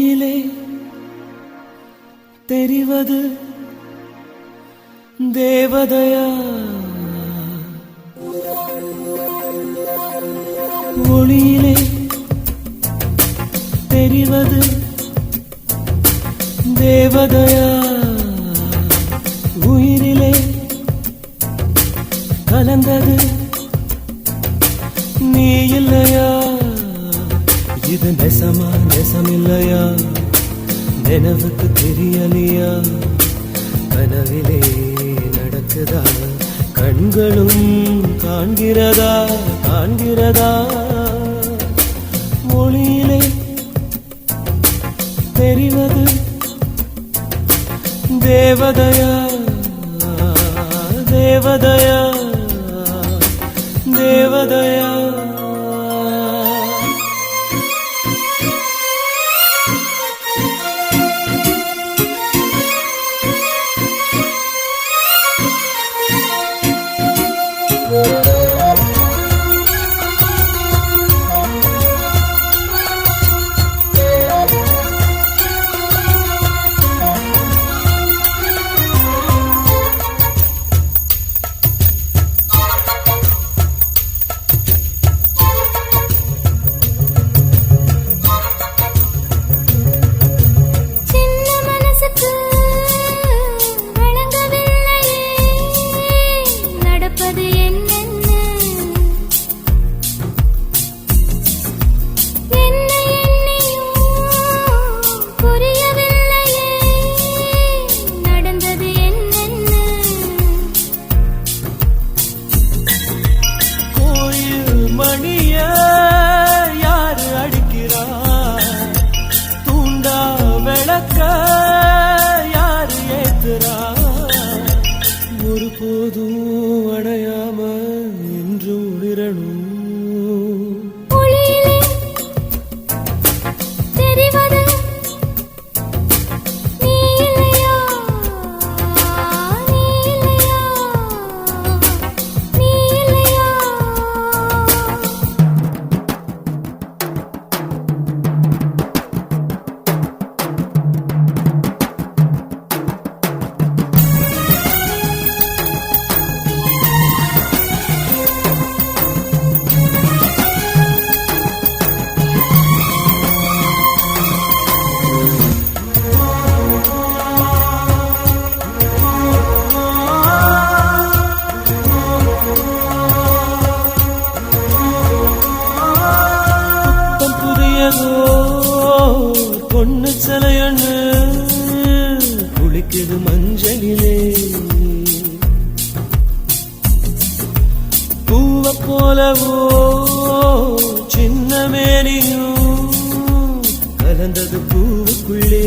ஒளியிலே தெரிவது தேவதையா? ஒளியிலே தெரிவது தேவதையா? உயிரிலே கலந்தது இது தேசமில்லையா நினைவுக்கு தெரியலையா? கனவிலே நடக்குதா? கண்களும் காண்கிறதா? காண்கிறதா? மொழியிலே தெரிவது தேவதையா? தேவதையா? தேவதையா? சின்ன பொண்ணு குளிக்குது மஞ்சளிலே. பூவ போலவோ சின்ன மேனியும் கலந்தது பூவுக்குள்ளே.